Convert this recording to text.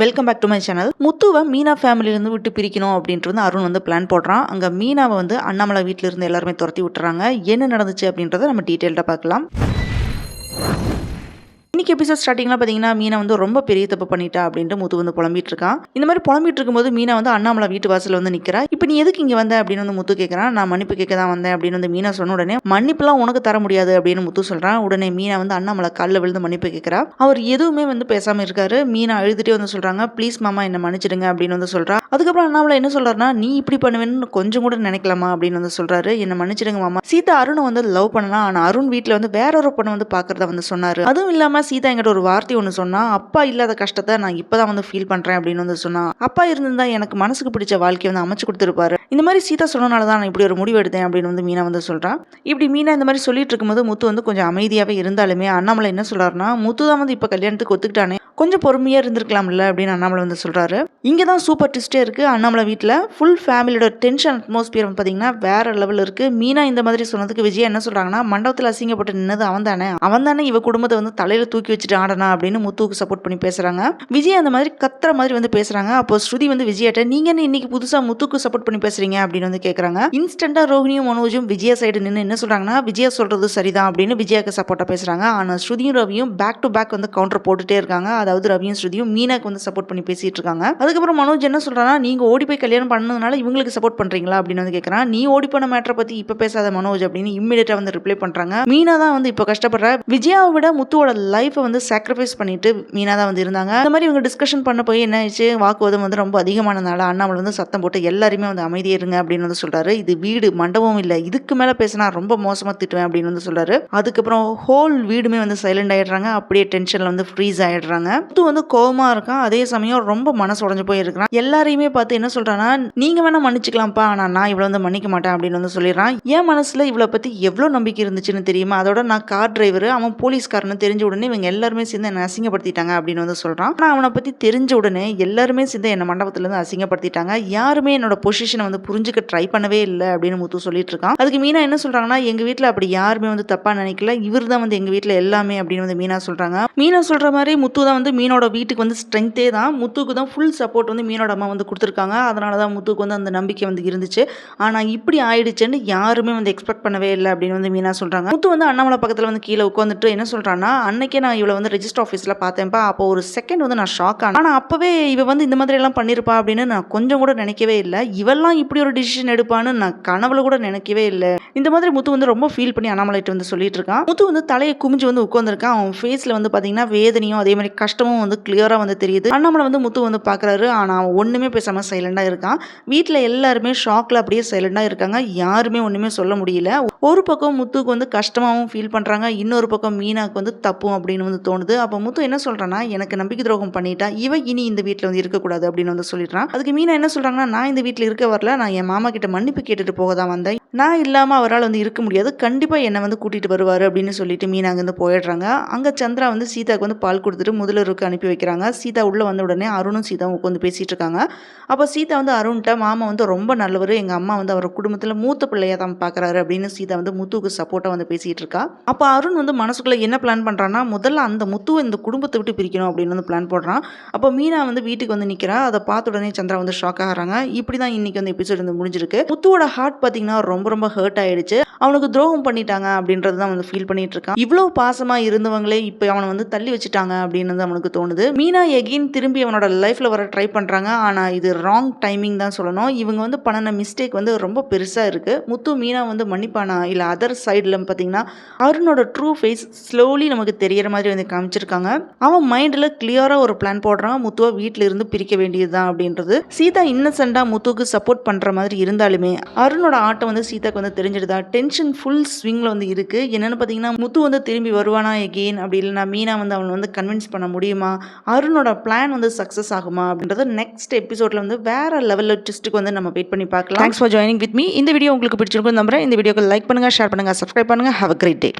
Welcome back to my channel முத்துவை Meena ஃபேமிலியிலேருந்து விட்டு பிரிக்கணும் அப்படின்ட்டு வந்து அருண் வந்து பிளான் போடுறான். அங்கே மீனாவை வந்து அண்ணாமலை வீட்டில் இருந்து எல்லாருமே துரத்தி விட்டுறாங்க. என்ன நடந்துச்சு அப்படின்றத நம்ம டீட்டெயில்டாக பார்க்கலாம். இன்னைக்கு எபிசோட் ஸ்டார்டிங்ல பார்த்தீங்கன்னா மீனா வந்து ரொம்ப பெரிய தப்பு பண்ணிட்டா அப்படின்ட்டு முத்து வந்து புலம்பிட்டு இருக்கான் இந்த மாதிரி புலம்பிட்டு இருக்கும்போது மீனா வந்து அண்ணாமலை வீட்டு வாசல்ல வந்து நிக்கிறா. இப்போ நீ எதுக்கு இங்க வந்த அப்படின்னு வந்து முத்து கேட்கறான் நான் மன்னிப்பு கேட்க தான் வந்தேன் அப்படின்னு வந்து மீனா சொன்ன உடனே மன்னிப்புலாம் உனக்கு தர முடியாது அப்படின்னு முத்து சொல்றான் உடனே மீனா வந்து அண்ணாமலை காலில் விழுந்து மன்னிப்பு கேட்கறா அவர் எதுவுமே வந்து பேசாம இருக்காரு. மீனா அழுதுட்டே வந்து சொல்றாங்க ப்ளீஸ் மாமா என்ன மன்னிச்சிடுங்க அப்படின்னு வந்து சொல்றா. அதுக்கப்புறம் அண்ணாமலை என்ன சொல்கிறாருன்னா நீ இப்படி பண்ணுவேன்னு கொஞ்சம் கூட நினைக்கலாமா அப்படின்னு வந்து சொல்றாரு. என்ன மன்னிச்சிடுங்க மாமா. சீதா அருணை வந்து லவ் பண்ணலாம் ஆனா அருண் வீட்டில் வந்து வேற ஒரு பொண்ணை வந்து பார்க்குறத வந்து சொன்னாரு. அதுவும் இல்லாம சீதா எங்கிட்ட ஒரு வார்த்தை ஒன்று சொன்னா அப்பா இல்லாத கஷ்டத்தை நான் இப்பதான் வந்து ஃபீல் பண்றேன் அப்படின்னு வந்து சொன்னா. அப்பா இருந்திருந்தா எனக்கு மனசுக்கு பிடிச்ச வாழ்க்கையை வந்து அமைச்சு கொடுத்துருப்பாரு. இந்த மாதிரி சீதா சொன்னனால தான் நான் இப்படி ஒரு முடிவு எடுத்தேன் அப்படின்னு வந்து மீனா வந்து சொல்றான் இப்படி மீனா இந்த மாதிரி சொல்லிட்டு இருக்கும்போது முத்து வந்து கொஞ்சம் அமைதியாவே இருந்தாலுமே அண்ணாமலை என்ன சொல்றாருன்னா முத்து தான் வந்து இப்ப கல்யாணத்துக்கு ஒத்துக்கிட்டானே கொஞ்சம் பொறுமையாக இருந்திருக்கலாம்ல அப்படின்னு அண்ணாமலை வந்து சொல்கிறாரு இங்கே தான் சூப்பர் ட்விஸ்ட்டே இருக்குது அண்ணாமலை வீட்டில் ஃபுல் ஃபேமிலியோட டென்ஷன் அட்மாஸ்பியர் வந்து பார்த்தீங்கன்னா வேற லெவல் இருக்குது மீனா இந்த மாதிரி சொன்னதுக்கு விஜய் என்ன சொல்கிறாங்கன்னா மண்டபத்தில் அசிங்கப்பட்டு நின்னது அவன் தானே. அவன் தானே இவ குடும்பத்தை வந்து தலையில் தூக்கி வச்சுட்டு ஆடனா அப்படின்னு முத்துவுக்கு சப்போர்ட் பண்ணி பேசுகிறாங்க விஜய் அந்த மாதிரி கத்துற மாதிரி வந்து பேசுகிறாங்க அப்போ ஸ்ருதி வந்து விஜயாட்ட நீங்கள் என்ன இன்னைக்கு புதுசாக முத்துக்கு சப்போர்ட் பண்ணி பேசுறீங்க? அப்படின்னு வந்து கேட்குறாங்க இன்ஸ்டண்ட்டாக ரோஹினியும் மனோஜும் விஜயா சைடு நின்று என்ன சொல்கிறாங்கன்னா விஜயா சொல்கிறது சரிதான் அப்படின்னு விஜயாக்கு சப்போர்ட்டாக பேசுகிறாங்க ஆனால் ஸ்ருதியும் ரவியும் பேக் டு பேக் வந்து கவுண்டர் போட்டுகிட்டே இருக்காங்க. அதாவது ரவியும் ஸ்ருதியும் மீனாக்கு வந்து சப்போர்ட் பண்ணி பேசிட்டு இருக்காங்க அதுக்கப்புறம் மனோஜ் என்ன சொல்றானா நீங்க ஓடி போய் கல்யாணம் பண்ணதுனால இவங்களுக்கு சப்போர்ட் பண்றீங்களா? அப்படின்னு வந்து கேட்கறான் நீ ஓடி போன மேட்டரை பத்தி இப்ப பேசாத மனோஜ் அப்படின்னு இம்மிடியா வந்து ரிப்ளை பண்றாங்க. மீனா தான் வந்து இப்போ கஷ்டப்படுற. விஜயாவை விட முத்துவோட லைஃப்பை வந்து சாக்ரிஃபைஸ் பண்ணிட்டு மீனா தான் வந்து இருந்தாங்க. இந்த மாதிரி இவங்க டிஸ்கஷன் பண்ண போய் என்ன ஆயிடுச்சு? வாக்குவாதம் வந்து ரொம்ப அதிகமானதுனால அண்ணாமலை வந்து சத்தம் போட்டு எல்லாருமே வந்து அமைதியே இருங்க அப்படின்னு வந்து சொல்றாரு. இது வீடு மண்டபம் இல்லை. இதுக்கு மேல பேசினா ரொம்ப மோசமா திட்டுவேன் அப்படின்னு வந்து சொல்றாரு. அதுக்கப்புறம் ஹோல் வீடுமே வந்து சைலண்ட் ஆயிடுறாங்க. அப்படியே டென்ஷன்ல வந்து ஃப்ரீஸ் ஆயிடுறாங்க. முத்து வந்து கோவமா இருக்கான். அதே சமயம் ரொம்ப மனசு உடஞ்சு போயிருக்கிறான். எல்லாரையுமே பார்த்து என்ன சொல்றான்னா நீங்க வேணா மன்னிச்சுக்கலாம்ப்பா. ஆனா நான் இவ்வளவு வந்து மன்னிக்க மாட்டேன் அப்படின்னு வந்து சொல்லிடுறான். என் மனசுல இவ்வளோ பத்தி எவ்வளவு நம்பிக்கை இருந்துச்சுன்னு தெரியுமா? அதோட நான் கார் டிரைவர் அவன் போலீஸ்காரன்னு தெரிஞ்ச உடனே இவங்க எல்லாருமே சேர்ந்து என்ன அசிங்கப்படுத்திட்டாங்க அப்படின்னு வந்து சொல்றான். ஆனா அவனை பத்தி தெரிஞ்ச உடனே எல்லாருமே சேர்ந்து என்ன மண்டபத்துல இருந்து அசிங்கப்படுத்திட்டாங்க. யாருமே என்னோட பொசிஷனை வந்து புரிஞ்சுக்க ட்ரை பண்ணவே இல்லை அப்படின்னு முத்து சொல்லிட்டு இருக்கான். அதுக்கு மீனா என்ன சொல்றாங்கன்னா எங்க வீட்டில் அப்படி யாருமே வந்து தப்பா நினைக்கல. இவர் தான் வந்து எங்க வீட்டில் எல்லாமே அப்படின்னு வந்து மீனா சொல்றாங்க. மீனா சொல்ற மாதிரி முத்து தான் வந்து மீனோட வீட்டுக்கு வந்து ஸ்ட்ரென்த்தே தான். முத்துக்கு தான் ஃபுல் சப்போர்ட் வந்து மீனோட அம்மா வந்து கொடுத்துருக்காங்க. அதனால தான் முத்துக்கு வந்து அந்த நம்பிக்கை வந்து இருந்துச்சு. ஆனால் இப்படி ஆயிடுச்சுன்னு யாருமே வந்து எக்ஸ்பெக்ட் பண்ணவே இல்லை அப்படின்னு வந்து மீனா சொல்கிறாங்க முத்து வந்து அண்ணாமலை பக்கத்தில் வந்து கீழே உட்காந்துட்டு என்ன சொல்கிறான்னா அன்னைக்கே நான் இவளை வந்து ரெஜிஸ்டர் ஆஃபீஸில் பார்த்தேன்ப்பா. அப்போ ஒரு செகண்ட் வந்து நான் ஷாக் ஆனேன். ஆனால் அப்போவே இவ வந்து இந்த மாதிரி எல்லாம் பண்ணியிருப்பா அப்படின்னு நான் கொஞ்சம் கூட நினைக்கவே இல்லை. இவெல்லாம் இப்படி ஒரு டிசிஷன் எடுப்பான்னு நான் கனவுல கூட நினைக்கவே இல்லை. இந்த மாதிரி முத்து வந்து ரொம்ப ஃபீல் பண்ணி அண்ணாமலைட்டு வந்து சொல்லிட்டு இருக்கான். முத்து வந்து தலையை குமிஞ்சு வந்து உட்காந்துருக்கான் அவன் ஃபேஸில் வந்து பார்த்தீங்கன்னா வேதனையும் அதே மாதிரி கஷ்டம் கஷ்டமும் வந்து கிளியராக வந்து தெரியுது. அண்ணாமலை வந்து முத்து வந்து பார்க்குறாரு ஆனால் அவன் ஒன்றுமே பேசாமல் சைலண்டாக இருக்கான். வீட்டில் எல்லாருமே ஷாக்கில் அப்படியே சைலண்டாக இருக்காங்க. யாருமே ஒன்றுமே சொல்ல முடியல. ஒரு பக்கம் முத்துக்கு வந்து கஷ்டமாகவும் ஃபீல் பண்ணுறாங்க இன்னொரு பக்கம் மீனாவுக்கு வந்து தப்பும் அப்படின்னு வந்து தோணுது. அப்போ முத்து என்ன சொல்கிறான்னா எனக்கு நம்பிக்கை துரோகம் பண்ணிட்டா இவ இனி இந்த வீட்டில் வந்து இருக்கக்கூடாது அப்படின்னு வந்து சொல்லிடுறான். அதுக்கு மீனா என்ன சொல்கிறாங்கன்னா நான் இந்த வீட்டில் இருக்க வரல. நான் என் மாமா கிட்ட மன்னிப்பு கேட்டுட்டு போக தான் வந்தேன். நான் இல்லாமல் அவரால் வந்து இருக்க முடியாது. கண்டிப்பாக என்னை வந்து கூட்டிகிட்டு வருவார் அப்படின்னு சொல்லிட்டு மீனா அங்கேருந்து போயிடுறாங்க. அங்கே சந்திரா வந்து சீதாக்கு வந்து பால் கொடுத்துட்டு முதல்வருக்கு அனுப்பி வைக்கிறாங்க. சீதா உள்ளே வந்த உடனே அருணும் சீதாவும் உட்காந்து பேசிகிட்டு இருக்காங்க. அப்போ சீதா வந்து அருண்கிட்ட மாமா வந்து ரொம்ப நல்லவர். எங்கள் அம்மா வந்து அவர் குடும்பத்தில் மூத்த பிள்ளையாக தான் பார்க்குறாரு அப்படின்னு சீதா வந்து முத்துவுக்கு சப்போர்ட்டாக வந்து பேசிகிட்டு இருக்கா. அப்போ அருண் வந்து மனசுக்குள்ளே என்ன பிளான் பண்ணுறான்னா முதல்ல அந்த முத்துவை இந்த குடும்பத்தை விட்டு பிரிக்கணும் அப்படின்னு வந்து பிளான் போடுறான். அப்போ மீனா வந்து வீட்டுக்கு வந்து நிற்கிறா அதை பார்த்த உடனே சந்திரா வந்து ஷாக் ஆகிறாங்க. இப்படி தான் இன்னைக்கு வந்து எபிசோட் வந்து முடிஞ்சிருக்கு. முத்துவோட ஹார்ட் பார்த்தீங்கன்னா ரொம்ப ரொம்ப ஹர்ட் ஆயிடுச்சு. அவனுக்கு துரோகம் பண்ணிட்டாங்க அப்படின்றது தான் வந்து ஃபீல் பண்ணிட்டு இருக்கான். இவ்வளோ பாசமாக இருந்தவங்களே இப்போ அவனை வந்து தள்ளி வச்சுட்டாங்க அப்படின்னு அவனுக்கு தோணுது. மீனா எகெயின் திரும்பி அவனோட லைஃப்பில் வர ட்ரை பண்ணுறாங்க ஆனால் இது ராங் டைமிங் தான் சொல்லணும். இவங்க வந்து பண்ணின மிஸ்டேக் வந்து ரொம்ப பெருசாக இருக்குது முத்து மீனா வந்து மன்னிப்பானா? இல்லை அதர் சைடில் பார்த்தீங்கன்னா அருணோட ட்ரூ ஃபேஸ் ஸ்லோலி நமக்கு தெரியற மாதிரி வந்து காமிச்சிருக்காங்க. அவன் மைண்டில் கிளியராக ஒரு பிளான் போடுறான். முத்துவை வீட்டில் இருந்து பிரிக்க வேண்டியது தான் அப்படின்றது. சீதா இன்னசென்ட்டாக முத்துக்கு சப்போர்ட் பண்ணுற மாதிரி இருந்தாலுமே அருணோட ஆட்டம் வந்து சீதாக்கு வந்து தெரிஞ்சிடுதா? டென்ஷன் ஃபுல் ஸ்விங்கில் வந்து இருக்குது என்னென்னு பார்த்தீங்கன்னா முத்து வந்து திரும்பி வருவானா எகெயின் அப்படி இல்லைனா மீனா வந்து அவனை வந்து கன்வின்ஸ் பண்ண முடியும் முடியுமா? அருணோட பிளான் வந்து சக்ஸஸ் ஆகுமா? அப்படின்றது நெக்ஸ்ட் எபிசோட்ல வந்து வேற லெவலில் ட்விஸ்ட்டுக்கு வந்து நம்ம வெயிட் பண்ணி பார்க்கலாம். Thanks for joining with me இந்த வீடியோ உங்களுக்கு பிடிச்சிருக்கும் நம்புறேன். இந்த வீடியோக்கு லைக் பண்ணுங்க ஷேர் பண்ணுங்க சப்ஸ்கிரைப் பண்ணுங்க. Have a great day